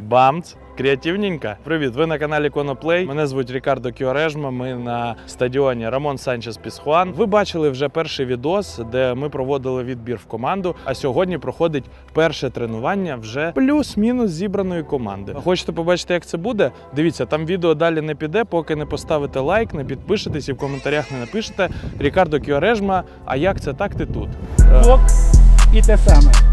Бамц. Креативненько. Привіт, ви на каналі Коноплей. Мене звуть Рікардо Кіорежма. Ми на стадіоні Рамон Санчес Пісхуан. Ви бачили вже перший відос, де ми проводили відбір в команду. А сьогодні проходить перше тренування вже плюс-мінус зібраної команди. Хочете побачити, як це буде? Дивіться, там відео далі не піде, поки не поставите лайк, не підпишетесь і в коментарях не напишете. Рікардо Кіорежма. А як це так? Ти тут? Е, і те саме.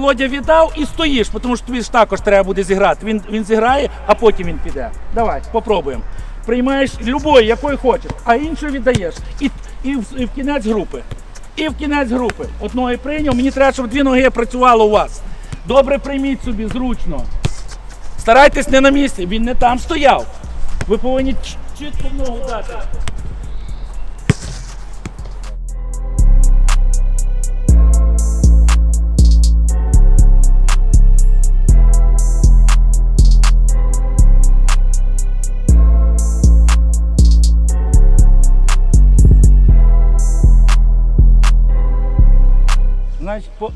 Володя віддав і стоїш, тому що тобі ж також треба буде зіграти. Він, він зіграє, а потім він піде. Давай, попробуємо. Приймаєш любої, якої хочеш, а іншу віддаєш. І, і, в, і в кінець групи. І в кінець групи. Одної прийняв, мені треба, щоб дві ноги працювало у вас. Добре прийміть собі, зручно. Старайтесь не на місці, він не там стояв. Ви повинні чітко ногу дати.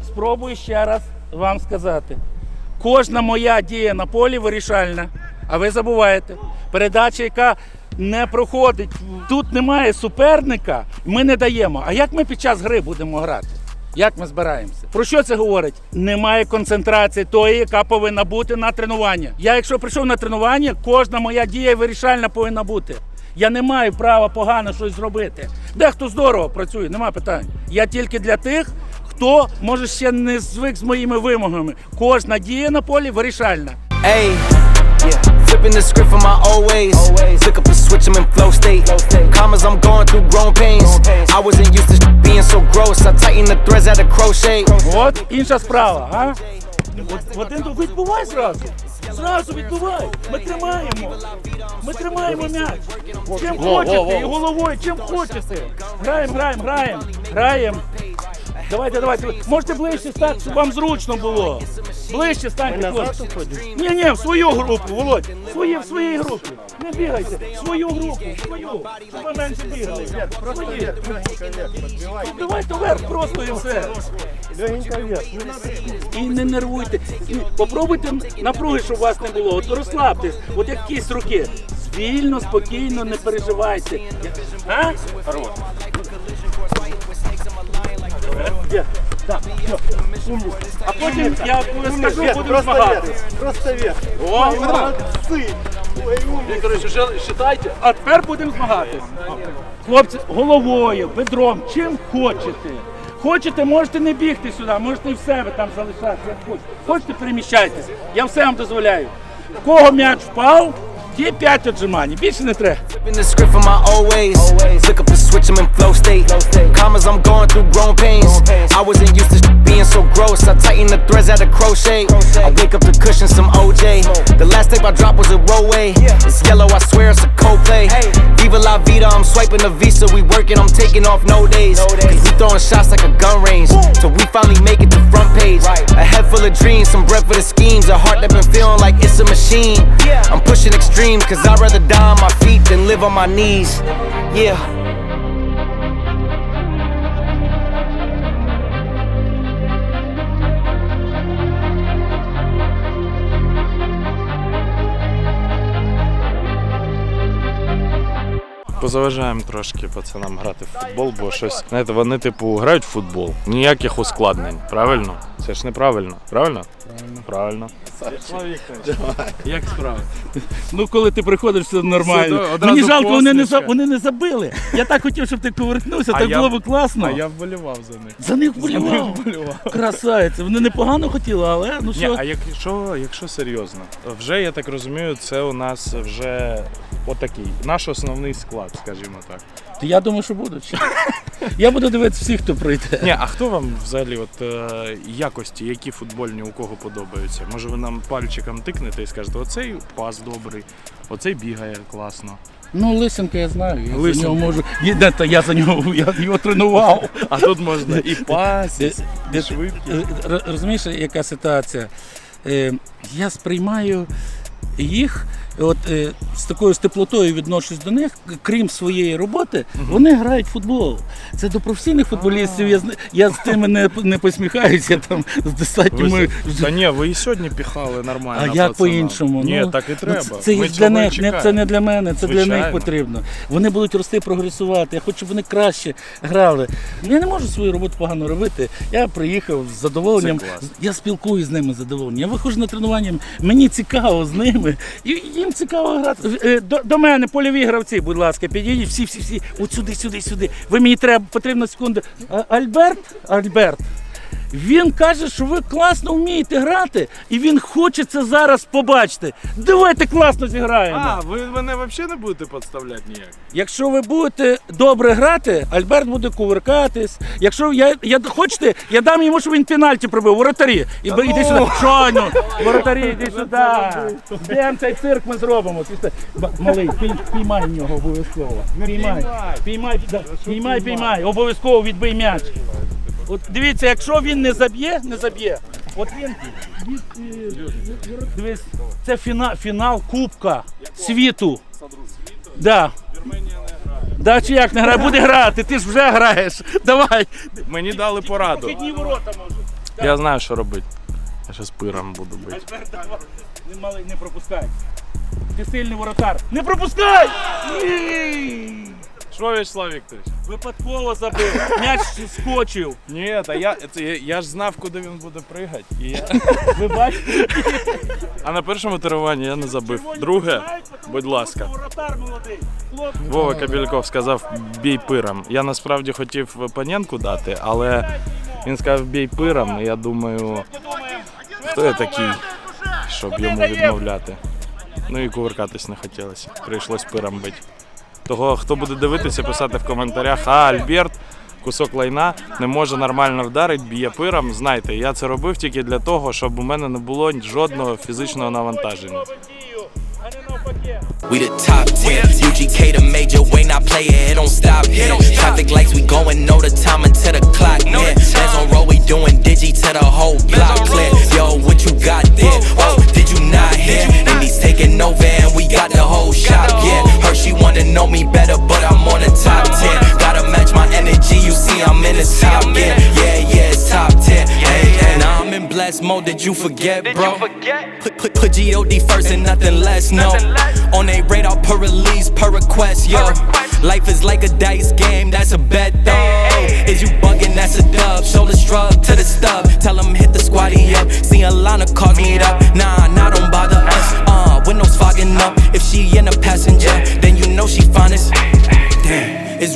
Спробую ще раз вам сказати. Кожна моя дія на полі вирішальна, а ви забуваєте. Передача, яка не проходить, тут немає суперника, ми не даємо. А як ми під час гри будемо грати? Як ми збираємося? Про що це говорить? Немає концентрації тої, яка повинна бути на тренування. Я, якщо прийшов на тренування, кожна моя дія вирішальна повинна бути. Я не маю права погано щось зробити. Дехто здорово працює, нема питань. Я тільки для тих, хто може ще не звик з моїми вимогами. Кожна дія на полі вирішальна. Yeah. Flipping the script from my old ways. Flick up the switch, I'm in flow state. Commas, I'm going through grown pains. I wasn't used to being so gross. I tighten the threads at a crochet. От інша справа, а? От, один тут відбувай зразу. Зразу відбувай. Ми тримаємо. Ми тримаємо м'яч. Чим хочете, і головою, чим хочете. Граємо, граємо, граємо. Граємо. Давайте, давайте. Можете ближче стати, щоб вам зручно було. Ближче станьте. хлопці. Ні, ні, в свою групу, Володь. Свої, в своїй групі. Не бігайте. В свою групу, в свою. Щоб ви менше бігали. Свої. Ну, Давайте вверх просто і все. І не нервуйте. І попробуйте напруги, щоб у вас не було. От розслабтесь, от як кість руки. Вільно, спокійно, не переживайте. А? Хорош. Так, А потім я скажу, будемо змагатися. Просто вверх. О. Ой, умница. коротше, считайте. А тепер будемо змагатися. Хлопці, головою, бедром, чим хочете. Хочете, можете не бігти сюди, можете і в себе там залишатися, як хочете. Хочете, переміщайтесь. Я все вам дозволяю. В кого м'яч впав, ті 5 отжимань. Більше не треба. Flipping the script from my old ways. Flick up the switch, I'm in flow state. Commas, I'm going through grown pains. I wasn't used to being so gross. I tighten the threads at a crochet. I wake up the cushion, some OJ. The last tape I dropped was a rollway. It's yellow, swiping the visa. We working, I'm taking off no days. Cause we throwing shots like a gun range. Till we finally make it to front page. A head full of dreams, some bread for the schemes. A heart that been feeling like it's a machine. I'm pushing extreme, cause I'd rather die on my feet than live on my knees. Yeah. Позаважаємо трошки пацанам грати в футбол, бо щось, знаєте, вони, типу, грають в футбол. Ніяких ускладнень. Правильно? Це ж неправильно. Правильно? Правильно. Правильно. Як справа? Ну, коли ти приходиш, все нормально. Все, Мені жалко, вони не, за- посмішка. вони не забили. Я так хотів, щоб ти повернувся, А так я- було б класно. А я вболівав за них. За них вболівав. Красавець. Вони непогано хотіли, але ну Ні, що. а якщо, якщо серйозно, вже я так розумію, це у нас вже отакий наш основний склад, скажімо так. Ти- Я думаю, що будуть. Я буду дивитися всіх, хто прийде. Ні, а хто вам взагалі от е, якості, які футбольні у кого подобаються? Може ви нам пальчиком тикнете і скажете, оцей пас добрий, оцей бігає класно. Ну, Лисенка я знаю. Я за нього можу. Де то Я за нього я його тренував. А тут можна і пас, Де- і швидкість. Р- р- Розумієш, яка ситуація? Е, Я сприймаю їх от, е, з такою з теплотою відношусь до них, крім своєї роботи, вони грають в футбол. Це до професійних футболістів. Я, з- я з тими не, не посміхаюся, там з достатніми. Ви- Та ні, ви і сьогодні піхали нормально. А як по-іншому? Ні, Ну, так і ну, треба. Це, це, Ми для них, не, це не для мене, це для них потрібно. Вони будуть рости, прогресувати. Я хочу, щоб вони краще грали. Я не можу свою роботу погано робити. Я приїхав з задоволенням. Я спілкуюся з ними з задоволенням. Я виходжу на тренування, мені цікаво з ними, і їм цікаво грати. Е, До, до мене польові гравці, будь ласка, підійдіть, всі, всі, всі. От сюди, сюди, сюди. Ви мені треба, потрібна секунду. Альберт, Альберт. Він каже, що ви класно вмієте грати, і він хоче це зараз побачити. Давайте класно зіграємо. А, ви мене взагалі не будете підставляти ніяк? Якщо ви будете добре грати, Альберт буде кувиркатись. Якщо я, я хочете, я дам йому, щоб він пенальті пробив, воротарі. І б- іди сюди. Що ну? Воротарі, іди сюди. Йдемо цей цирк ми зробимо. Ба- Малий, пій- піймай нього обов'язково. Піймай. Піймай, да, піймай, піймай. Обов'язково відбий м'яч. От дивіться, якщо він не заб'є, не заб'є. От він дивись, це фінал, фінал Кубка світу. Да. Да, чи як не грає, буде грати, ти ж вже граєш. Давай. Мені дали пораду. Підні ворота може. Я знаю, що робити. Я зараз пиром буду бити. Альберт, давай. Не малий, не пропускай. Ти сильний воротар. Не пропускай! Ні! Що, Вячеслав Вікторович? Випадково забив. М'яч скочив. Ні, та я, це, я, я ж знав, куди він буде пригати. І я... Ви бачите? А на першому тренуванні я не забив. Друге, будь ласка. Воротар молодий. Хлопці. Вова Кабільков сказав бій пиром. Я насправді хотів паненку дати, але він сказав бій пиром. І я думаю, хто я такий, щоб йому відмовляти. Ну і кувыркатись не хотілося. Прийшлось пиром бити. Того, хто буде дивитися, писати в коментарях, а Альберт, кусок лайна, не може нормально вдарити, б'є пиром. Знайте, я це робив тільки для того, щоб у мене не було жодного фізичного навантаження. We the top 10. UGK the major way, not play it, it don't stop here. Traffic lights, we going, know the time until the clock near. Hands on roll, we doing digi to the whole block clear. Yo, what you got there? Oh, did you not hear? And he's taking over and we got the whole shop, yeah. Wanna know me better, but I'm on the top 10. Gotta match my energy, you see I'm in the top, yeah. Yeah, yeah, it's top 10. Hey, hey. Now I'm in blessed mode, did you forget, bro? Put, put, put G-O-D first and nothing less, no. On a radar per release, per request, yo. Life is like a dice game, that's a bet, though. Is you bugging, that's a dub. Shoulder shrug to the stub. Tell them hit the squatty up. See a line of cars meet up.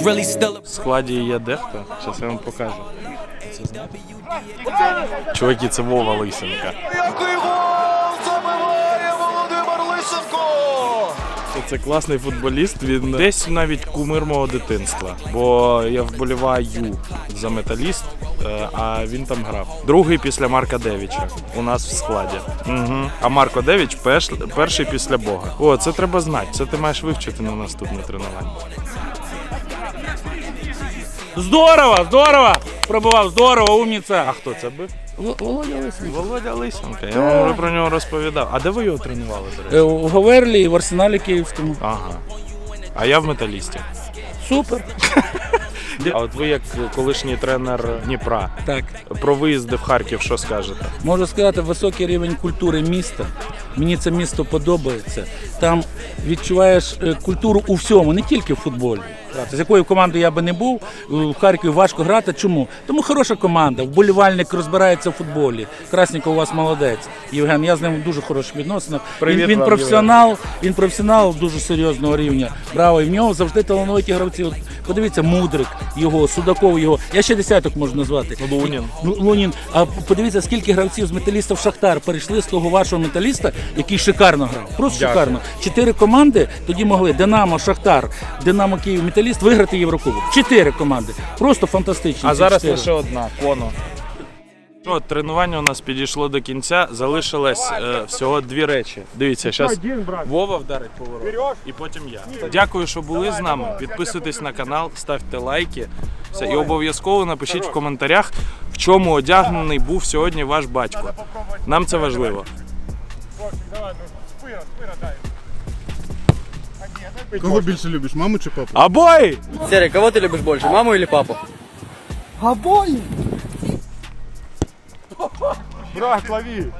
Really still В складі є дехто, зараз я вам покажу. Це. Чуваки, це Вова Лисенка. Який гол забиває Володимир Лисенко! Це, класний футболіст. Він десь навіть кумир мого дитинства. Бо я вболіваю за металіст, е, а він там грав. Другий після Марка Девіча у нас в складі. Угу. А Марко Девіч перш, перший після Бога. О, це треба знати. Це ти маєш вивчити на наступне тренування. Здорово, здорово! Пробував, здорово, умніця. А хто це був? Володя Лисенко. Володя Лисенка. Я вам вже про нього розповідав. А де ви його тренували, до речі? Е, У Говерлі і в Арсеналі Київському. Ага. А я в металісті. Супер. А от ви як колишній тренер Дніпра. Так. Про виїзди в Харків, що скажете? Можу сказати, високий рівень культури міста. Мені це місто подобається. Там відчуваєш е, культуру у всьому, не тільки в футболі. З якою командою я би не був, в Харкові важко грати. Чому? Тому хороша команда, вболівальник розбирається в футболі. Красніков у вас молодець. Євген, я з ним в дуже хороших відносинах. Він, він професіонал, він професіонал дуже серйозного рівня. Браво, і в нього завжди талановиті гравці. От подивіться, Мудрик, його, Судаков, його. Я ще десяток можу назвати. Лунін. Ну, Лунін, а подивіться, скільки гравців з металіста в Шахтар перейшли з того вашого металіста, який шикарно грав. Просто шикарно. Чотири команди тоді могли Динамо, Шахтар, Динамо Київ, Металіст виграти Єврокубок. Чотири команди. Просто фантастично. А ці зараз чотири. лише одна коно. Ну, тренування у нас підійшло до кінця. Залишилось е, всього дві речі. Дивіться, зараз Вова вдарить поворот, і потім я. Дякую, що були з нами. Підписуйтесь на канал, ставте лайки. Все, і обов'язково напишіть в коментарях, в чому одягнений був сьогодні ваш батько. Нам це важливо. Кого більше любиш, маму чи папу? Обой! Серый, кого ты любишь больше, маму или папу? Брат, лови!